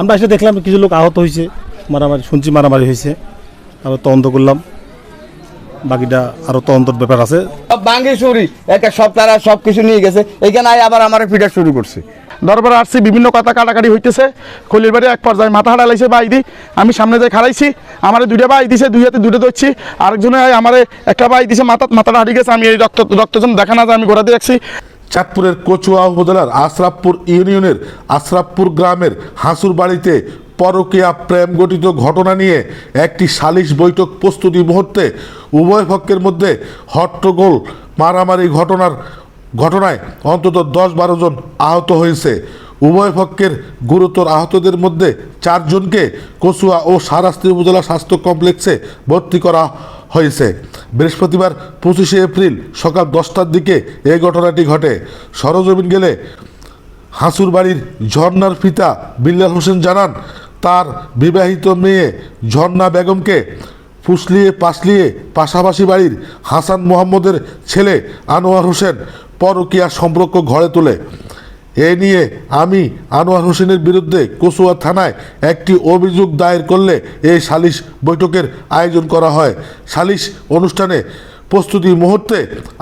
আমরা এসে দেখলাম কিছু লোক আহত হয়েছে, মারামারি, শুনছি মারামারি হয়েছে। আবার তদন্ত করলাম। বাকিটা আরও তদন্তর ব্যাপার আছে। সব ভাঙ্গি চুরি একটা সব তারা সব কিছু নিয়ে গেছে। এখানে আবার আমার ফিটার শুরু করছে। দরবার আসছি, বিভিন্ন কথা কাটাকাটি হইতেছে। খলির বাড়ি এক পর্যায়ে মাথা হারাইছে বাই দি। আমি সামনে যাই খাড়াইছি, আমার দুইটা বাই দিছে, দুই হাতে দুটো ধরছি। আরেকজনে আমার একটা বাই দিছে, মাথা মাথাটা হারিয়ে গেছে। আমি এই রক্ত রক্তজন দেখা না যায়, আমি গোড়া দিয়ে রাখছি। চাঁদপুরের কচুয়া উপজেলার আশরাফপুর ইউনিয়নের আশরাফপুর গ্রামের হাসুর বাড়িতে পরকীয়া প্রেম গঠিত ঘটনা নিয়ে একটি সালিশ বৈঠক প্রস্তুতি মুহূর্তে উভয় পক্ষের মধ্যে হট্টগোল মারামারি ঘটনার ঘটনায় অন্তত দশ বারো জন আহত হয়েছে। উভয় পক্ষের গুরুতর আহতদের মধ্যে চারজনকে কচুয়া ও সারাস্তি উপজেলা স্বাস্থ্য কমপ্লেক্সে ভর্তি করা হয়েছে। বৃহস্পতিবার পঁচিশে এপ্রিল সকাল দশটার দিকে এই ঘটনাটি ঘটে। সরজমিন গেলে হাসুর বাড়ির ঝর্নার পিতা বিল্লাল হোসেন জানান, তার বিবাহিত মেয়ে ঝর্ণা বেগমকে ফুসলিয়ে পাসলিয়ে পাশাপাশি বাড়ির হাসান মোহাম্মদের ছেলে আনোয়ার হোসেন পরকীয়া সম্পর্ক ঘরে তোলে। এ নিয়ে আমি আনোয়ার হোসেনের বিরুদ্ধে কচুয়া থানায় একটি অভিযোগ দায়ের করলে এই সালিশ বৈঠকের আয়োজন করা হয়। সালিশ অনুষ্ঠানে প্রস্তুতি মুহূর্তে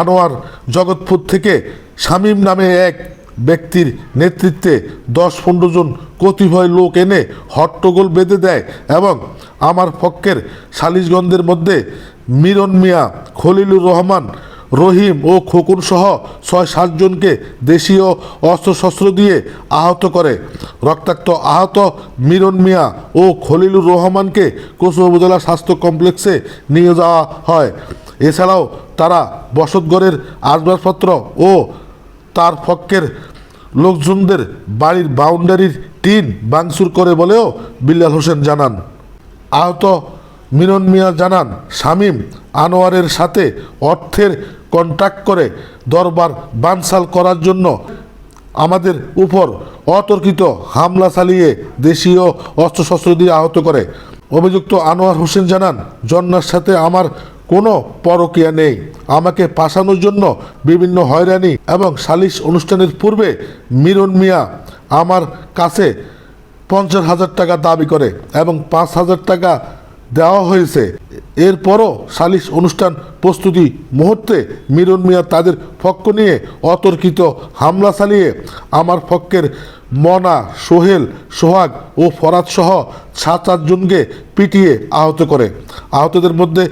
আনোয়ার জগৎপুর থেকে শামীম নামে এক ব্যক্তির নেতৃত্বে দশ পনেরো জন কতিপয় লোক এনে হট্টগোল বেঁধে দেয় এবং আমার পক্ষের সালিশগঞ্জের মধ্যে মিরন মিয়া খলিলুর রহমান রহিম ও খোকন সহ ছয় সাতজনকে দেশীয় অস্ত্রশস্ত্র দিয়ে আহত করে। রক্তাক্ত আহত মিরন মিয়া ও খলিলুর রহমানকে কচু উপজেলা স্বাস্থ্য কমপ্লেক্সে নিয়ে যাওয়া হয়। এছাড়াও তারা বসতগড়ের আসবাবপত্র ও তার পক্ষের লোকজনদের বাড়ির বাউন্ডারির টিন বাংচুর করে বলেও বিল্লাল হোসেন জানান। আহত মিনন মিয়া জানান, শামীম আনোয়ারের সাথে অর্থের কন্ট্যাক্ট করে দরবার বানসাল করার জন্য আমাদের উপর অতর্কিত হামলা চালিয়ে দেশীয় অস্ত্রশস্ত্র দিয়ে আহত করে। অভিযুক্ত আনোয়ার হোসেন জানান, জন্নার সাথে আমার কোনো পরকিয়া নেই। আমাকে পাশানোর জন্য বিভিন্ন হয়রানি এবং সালিশ অনুষ্ঠানের পূর্বে মিরন মিয়া আমার কাছে পঞ্চাশ হাজার টাকা দাবি করে এবং পাঁচ হাজার টাকা দেওয়া হয়েছে। এরপরও সালিশ অনুষ্ঠান প্রস্তুতি মুহূর্তে মিরন মিয়া তাদের পক্ষ নিয়ে অতর্কিত হামলা চালিয়ে আমার পক্ষের মনা, সোহেল, সোহাগ ও ফরাদ সহ সাত আটজনকে পিটিয়ে আহত করে। আহতদের মধ্যে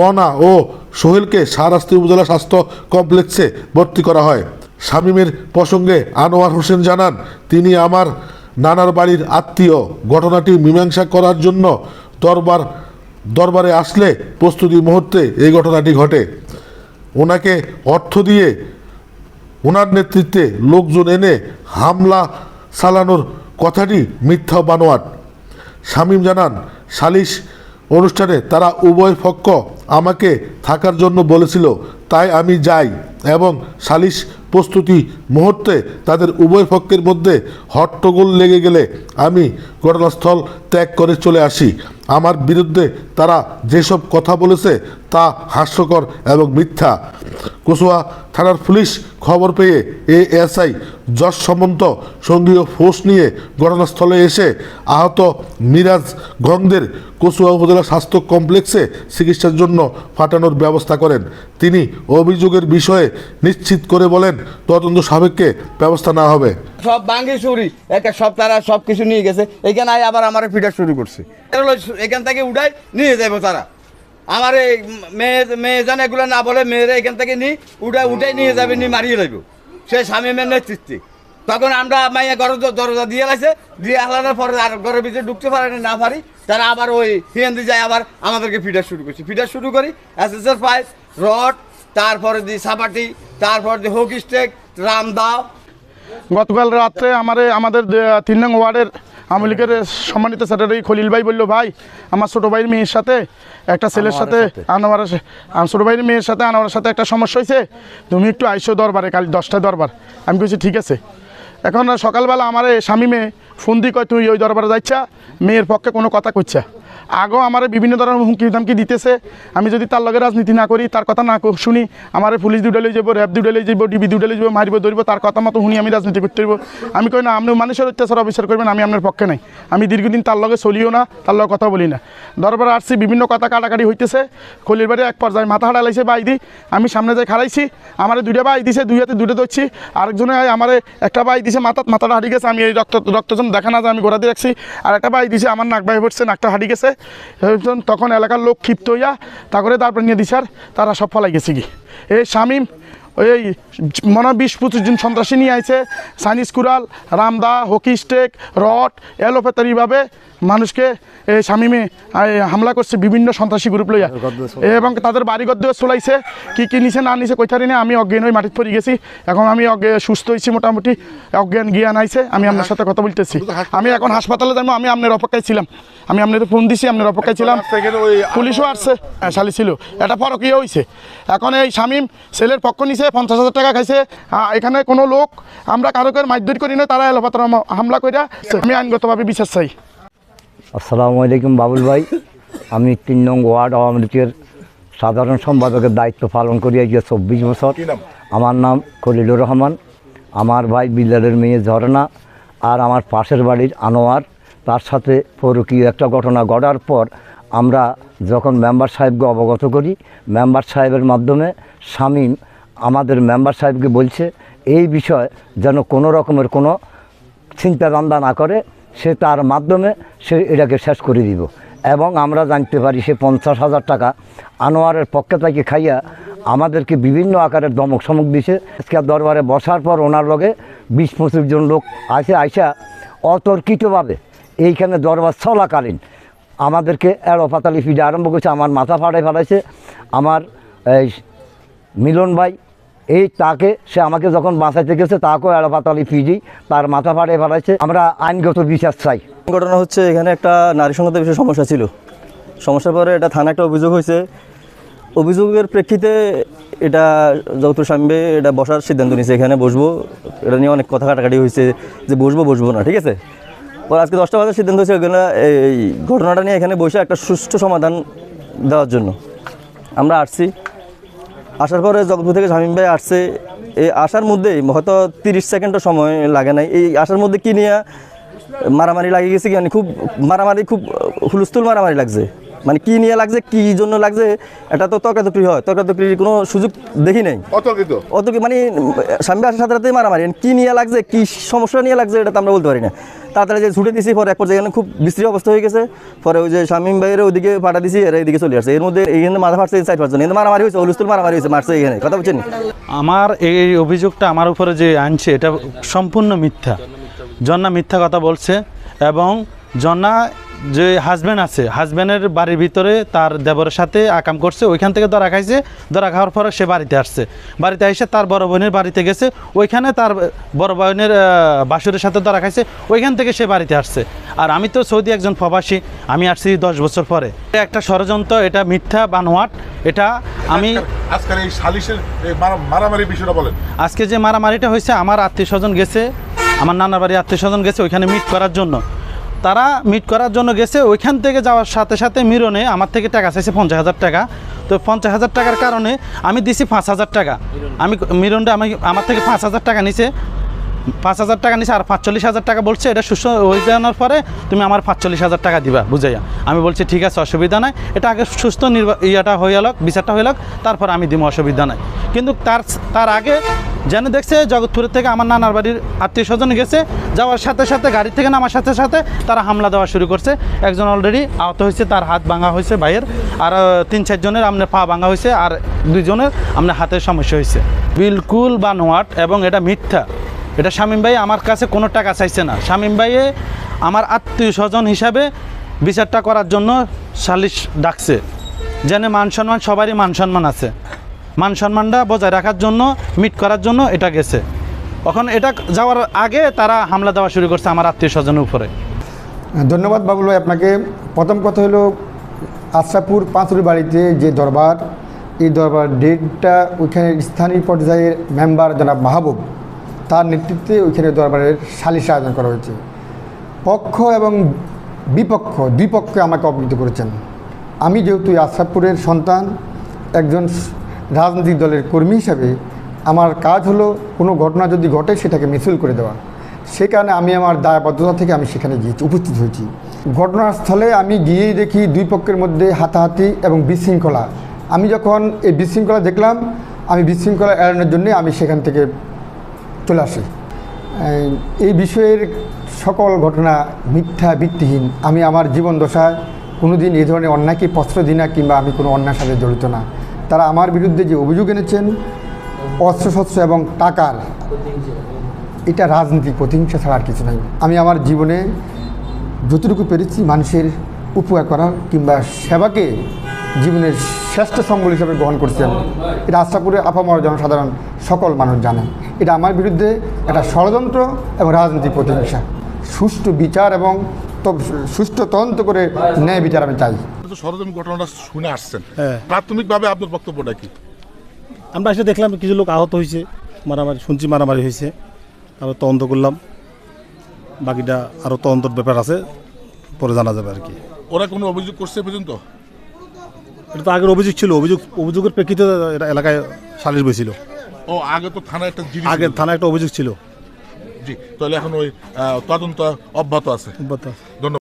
মনা ও সোহেলকে সারাস্তি উপজেলা স্বাস্থ্য কমপ্লেক্সে ভর্তি করা হয়। শামীমের প্রসঙ্গে আনোয়ার হোসেন জানান, তিনি আমার নানার বাড়ির আত্মীয়। ঘটনাটি মীমাংসা করার জন্য দরবার, দরবারে আসলে প্রস্তুতি মুহূর্তে এই ঘটনাটি ঘটে। ওনাকে অর্থ দিয়ে ওনার নেতৃত্বে লোকজন এনে হামলা চালানোর কথাটি মিথ্যা বানোয়াট। শামীম জানান, সালিশ অনুষ্ঠানে তারা উভয় পক্ষ আমাকে থাকার জন্য বলেছিল, তাই আমি যাই। এবং সালিশ প্রস্তুতি মুহূর্তে তাদের উভয় পক্ষের মধ্যে হট্টগোল লেগে গেলে আমি ঘটনাস্থল ত্যাগ করে চলে আসি। আমার বিরুদ্ধে তারা যেসব কথা বলেছে তা হাস্যকর এবং মিথ্যা। কুসুয়া থানার পুলিশ খবর পেয়ে এএসআই যশ সামন্ত সঙ্গীয় ফোর্স নিয়ে ঘটনাস্থলে এসে আহত মিরাজ গঙ্গদের কচুয়া উপজেলা স্বাস্থ্য কমপ্লেক্সে চিকিৎসার জন্য ফাটানোর ব্যবস্থা করেন। তিনি অভিযোগের বিষয়ে নিশ্চিত করে বলেন, তদন্ত সাপেক্ষে ব্যবস্থা নেওয়া হবে। সব ভাঙ্গি চুরি একটা সব তারা সব কিছু নিয়ে গেছে। এখানে আবার আমার ফিটার শুরু করছে। এখান থেকে উঠাই নিয়ে যাব তারা। আমার এই মেয়ে মেয়ে জানে এগুলো না বলে মেয়েরা এখান থেকে নি, উঠে উঠে নিয়ে যাবে নি মারিয়ে যাইব সে স্বামীমের নেতৃত্বে। তখন আমরা মাইয়া ঘর দরজা দিয়ে গেছে, দিয়ে আলাদার পরে আর ঘরের ভিতরে ঢুকতে পারে না পারি। তারা আবার ওই হিন্দি যায় আবার আমাদেরকে ফিডার শুরু করছি। ফিডার শুরু করি এস এস এর পাইপ রড, তারপরে দি সাপাটি, তারপর দি হোক স্টেক রামদাও গতকাল রাত্রে আমারে, আমাদের তিন নং ওয়ার্ডের আওয়ামী লীগের সম্মানিত সেক্রেটারি খলিল ভাই বলল ভাই আমার ছোটো ভাইয়ের মেয়ের সাথে একটা ছেলের সাথে আনোয়ার ছোটো ভাইয়ের মেয়ের সাথে আনোয়ারের সাথে একটা সমস্যা হয়েছে তুমি একটু আইসো দরবারে কাল দশটায় দরবার। আমি বলছি ঠিক আছে। এখন সকালবেলা আমার স্বামী মেয়ে ফোন দিয়ে কয় তুই ওই দরবারে যাচ্ছা মেয়ের পক্ষে কোনো কথা কইছা আগেও আমার বিভিন্ন ধরনের হুমকি ধামকি দিতেছে। আমি যদি তার লগে রাজনীতি না করি, তার কথা না শুনি, আমার পুলিশ দুটো লই যাব র্যাব দুটো লই যাব ডিবি দুটো লই যাব মারিব, ধরবো, তার কথা মতো শুনি আমি রাজনীতি করতে হইব। আমি কই না, আপনি মানুষের অত্যাচার অবিচার করবেন, আমি আপনার পক্ষে নাই। আমি দীর্ঘদিন তার লগে চলিও না, তার লগে কথা বলি না। দরবার আসছি, বিভিন্ন কথা কাটাকাটি হইতেছে। কলির বাড়ি এক পর্যায়ে মাথা হারাইছে বাই দি। আমি সামনে যাই খাড়াইছি, আমার দুইটা বাই দিছে, দুই হাতে দুটো ধরছি। আরেকজনে আমার একটা বাই দিছে, মাথা মাথাটা হারিয়ে গেছে, আমি এই রক্ত রক্তজন দেখা না যায়, আমি গোড়া দিয়ে রাখছি। আর একটা বাই দিছে, আমার নাক বাই পড়ছে, নাকটা হারিয়ে গেছে। তখন এলাকার লোক ক্ষিপ্ত হইয়া তারপরে তারপরে নিয়ে দিছে আর তারা সব ফলাই গেছে কি এই শামিম, এই মনে বিশ পঁচিশ জন সন্ত্রাসী নিয়ে আইছে। সানিস কুরাল রামদা, হকি স্টেক, রড এলোপ্যাথারিভাবে মানুষকে এই শামিমে হামলা করছে বিভিন্ন সন্ত্রাসী গ্রুপ লইয়া। এবং তাদের বাড়িঘর দিয়ে চলাইছে। কি কি নিছে না নিছে কইথারি না আমি অজ্ঞান হয়ে মাটিতে পড়ে গেছি। এখন আমি অজ্ঞে সুস্থ হয়েছি মোটামুটি অজ্ঞান জ্ঞান আইছে আমি আপনার সাথে কথা বলতেছি। আমি এখন হাসপাতালে যাব আমি আপনার অপেক্ষায় ছিলাম। আমি আপনার ফোন দিছি আপনার অপেক্ষায় ছিলাম। পুলিশও আসছে হ্যাঁ শালি ছিল। এটা পরকীয় হয়েছে এখন এই শামিম ছেলের পক্ষ নিছে পঞ্চাশ হাজার টাকা খাইছে। এখানে কোনো লোক আমরা কারও কারও মারধর করি না তারা এলোপাতার হামলা করে আমি আইনগতভাবে বিচার চাই। আসসালামু আলাইকুম বাবুল ভাই। আমি তিন নং ওয়ার্ড আওয়ামী লীগের সাধারণ সম্পাদকের দায়িত্ব পালন করি এই যে চব্বিশ বছর। আমার নাম খলিলুর রহমান। আমার ভাই বিল্লালের মেয়ে ঝর্ণা আর আমার পাশের বাড়ির আনোয়ার। তার সাথে পরকীয় একটা ঘটনা ঘটার পর আমরা যখন মেম্বার সাহেবকে অবগত করি মেম্বার সাহেবের মাধ্যমে শামীম আমাদের মেম্বার সাহেবকে বলছে এই বিষয় যেন কোনো রকমের কোনো চিন্তাধান্দা না করে সে তার মাধ্যমে সে এটাকে শেষ করে দিব। এবং আমরা জানতে পারি সে পঞ্চাশ হাজার টাকা আনোয়ারের পক্ষে তাকে খাইয়া আমাদেরকে বিভিন্ন আকারের দমক সমক দিছে। আজকে দরবারে বসার পর ওনার লগে বিশ পঁচিশ জন লোক আসে, আইসা অতর্কিতভাবে এইখানে দরবার চলাকালীন আমাদেরকে এড়োপাতালি ফিডে আরম্ভ করছে, আমার মাথা ফাটাই ফাটাইছে। আমার এই মিলন ভাই এই তাকে সে আমাকে যখন বাঁচাইতে গেছে, তাকেও এড়োপাতালি ফিজি, তার মাথা ফাটে ফেলাইছে। আমরা আইনগত বিচার চাই। ঘটনা হচ্ছে, এখানে একটা নারী সংগত বিষয়ে সমস্যা ছিল। সমস্যার পরে এটা থানা একটা অভিযোগ হয়েছে। অভিযোগের প্রেক্ষিতে এটা যৌথ স্বামী এটা বসার সিদ্ধান্ত নিয়েছে। এখানে বসবো, এটা নিয়ে অনেক কথা কাটাকাটি হয়েছে যে বসবো বসবো না, ঠিক আছে? পরে আজকে দশটা বাজার সিদ্ধান্ত হয়েছে ওখানে এই ঘটনাটা নিয়ে এখানে বসে একটা সুষ্ঠু সমাধান দেওয়ার জন্য। আমরা আসছি। আসার পরে জগৎপুর থেকে শামীম ভাই আসছে এই আসার মধ্যেই হয়তো তিরিশ সেকেন্ডও সময় লাগে নাই। এই আসার মধ্যে কি নিয়ে মারামারি লাগে গেছে কি? মানে খুব মারামারি, খুব হুলস্থুল মারামারি লাগছে। মানে কি নিয়ে লাগছে কি জন্য লাগছে এটা তো তর্কাতর্কি হয়। তর্কাতর্কির কোনো সুযোগ দেখি নাই। অতর্কিত? অত মানে স্বামী আসার সাথে সাথে মারামারি। কি নিয়ে লাগছে কি সমস্যা নিয়ে লাগছে এটা তো আমরা বলতে পারি না। তাড়াতাড়ি যে ছুটে দিছি পরে এক পর্যায়ে এখানে খুব বিশ্রী অবস্থা হয়ে গেছে। পরে ওই যে শামীম ভাইয়ের ওদিকে পাঠা দিছি এরা এদিকে চলে আসছে। এর মধ্যে এইখানে মাথা ফাটছে সাইড ফাটছে কিন্তু মারামারি হয়েছে হুলস্থুল মারামারি হয়েছে মারছে এখানে। কথা বলছেন আমার এই অভিযোগটা আমার উপরে যে আনছে এটা সম্পূর্ণ মিথ্যা। জন্না মিথ্যা কথা বলছে এবং জন্না যে হাজব্যান্ড আছে হাজব্যান্ডের বাড়ির ভিতরে তার দেবরের সাথে আকাম করছে ওইখান থেকে ধরা খাইছে ধরা খাওয়ার পরে সে বাড়িতে আসছে। বাড়িতে এসে তার বড় বোনের বাড়িতে গেছে ওইখানে তার বড় বোনের বাসুরের সাথে ধরা খাইছে ওইখান থেকে সে বাড়িতে আসছে। আর আমি তো সৌদি একজন প্রবাসী আমি আসছি দশ বছর পরে। এটা একটা ষড়যন্ত্র এটা মিথ্যা বানোয়াট এটা আমি আজকের এই সালিশের মারামারি বিষয়টা বলেন। আজকে যে মারামারিটা হয়েছে আমার আত্মীয় স্বজন গেছে আমার নানার বাড়ি আত্মীয় স্বজন গেছে ওইখানে মিট করার জন্য। তারা মিট করার জন্য গেছে। ওইখান থেকে যাওয়ার সাথে সাথে মিরনে আমার থেকে টাকা চাইছে পঞ্চাশ হাজার টাকা। তো পঞ্চাশ হাজার টাকার কারণে আমি দিছি পাঁচ হাজার টাকা। আমি মিরনটা আমি আমার থেকে পাঁচ হাজার টাকা নিছে। পাঁচ হাজার টাকা নিছে আর পাঁচচল্লিশ হাজার টাকা বলছে, এটা সুস্থ হয়ে যাওয়ার পরে তুমি আমার পাঁচচল্লিশ হাজার টাকা দিবা, বুঝাইয়া। আমি বলছি, ঠিক আছে, অসুবিধা নাই। এটা আগে সুস্থ নির্বা ইয়েটা হয়ে গেল, বিচারটা হয়ে গেল, তারপর আমি দিব, অসুবিধা নাই। কিন্তু তার তার আগে যেন দেখছে, জগৎপুরের থেকে আমার নানার বাড়ির আত্মীয় স্বজন গেছে, যাওয়ার সাথে সাথে, গাড়ি থেকে নামার সাথে সাথে তারা হামলা দেওয়া শুরু করছে। একজন অলরেডি আহত হয়েছে, তার হাত ভাঙা হয়েছে ভাইয়ের, আর তিন চারজনের আপনার পা ভাঙা হয়েছে, আর দুইজনের আপনার হাতের সমস্যা হয়েছে। বিলকুল বা নোয়াট এবং এটা মিথ্যা। এটা শামীম ভাই আমার কাছে কোনো টাকা চাইছে না। শামীম ভাইয়ে আমার আত্মীয় স্বজন হিসাবে বিচারটা করার জন্য সালিশ ডাকছে। যেন মান সম্মান, সবারই মান সম্মান আছে। মান সম্মানটা বজায় রাখার জন্য মিট করার জন্য এটা গেছে। এখন এটা যাওয়ার আগে তারা হামলা দেওয়া শুরু করছে আমার আত্মীয় স্বজনের উপরে। ধন্যবাদ বাবুল ভাই আপনাকে। প্রথম কথা হলো আশরাপুর পাঁচুর বাড়িতে যে দরবার, এই দরবার ডেটটা ওইখানে স্থানীয় পর্যায়ের মেম্বার জনাব মাহবুব। তার নেতৃত্বে ওইখানে দরবারের সালিশ আয়োজন করা হয়েছে। পক্ষ এবং বিপক্ষ দুই পক্ষে আমাকে অবহিত করেছেন। আমি যেহেতু আশরাফপুরের সন্তান, একজন রাজনৈতিক দলের কর্মী হিসাবে, আমার কাজ হলো কোনো ঘটনা যদি ঘটে সেটাকে মিছিল করে দেওয়া। সে কারণে আমি আমার দায়বদ্ধতা থেকে আমি সেখানে গিয়েছি উপস্থিত হয়েছি। ঘটনাস্থলে আমি গিয়েই দেখি দুই পক্ষের মধ্যে হাতাহাতি এবং বিশৃঙ্খলা। আমি যখন এই বিশৃঙ্খলা দেখলাম, আমি বিশৃঙ্খলা এড়ানোর জন্যে আমি সেখান থেকে চলে আসে। এই- বিষয়ের সকল ঘটনা মিথ্যা, ভিত্তিহীন। আমি আমার জীবন দশায় কোনোদিন এই ধরনের অন্যায়কে প্রশ্রয় দিই না কিংবা আমি কোনো অন্যায়ের সাথে জড়িত না। তারা আমার বিরুদ্ধে যে অভিযোগ এনেছেন, অস্ত্রশস্ত্র এবং টাকার, এটা রাজনীতি প্রতিহিংসা ছাড়া আর কিছু নাই। আমি আমার জীবনে যতটুকু পেরেছি মানুষের উপকার করার কিংবা সেবাকে জীবনের শ্রেষ্ঠ সম্বল হিসাবে গ্রহণ করছি আমি। এটা আশাপুরে আপামর জনসাধারণ সকল মানুষ জানে। এটা আমার বিরুদ্ধে একটা ষড়যন্ত্র এবং রাজনৈতিক প্রতিহিংসা। সুষ্ঠু বিচার এবং তো- সুষ্ঠু তদন্ত করে ন্যায় বিচার আমি চাই। সরজমিন ঘটনাটা শুনে আসছেন। হ্যাঁ। প্রাথমিকভাবে আপনার বক্তব্যটা কি? আমরা এসে দেখলাম কিছু লোক আহত হয়েছে মারামারি শুনছি মারামারি হয়েছে। আরও তদন্ত করলাম। বাকিটা আরও তদন্তর ব্যাপার আছে পরে জানা যাবে আর কি। ওরা কোনো অভিযোগ করছে পর্যন্ত? এটা তো আগের অভিযোগ ছিল। অভিযোগ অভিযোগের প্রেক্ষিতে এটা এলাকায় সালিশ বইছিল ও আগে তো থানায় একটা জিনিস আগে থানায় একটা অভিযোগ ছিল। জি তাহলে এখন ওই তদন্ত অব্যাহত আছে। অব্যাহত ধন্যবাদ।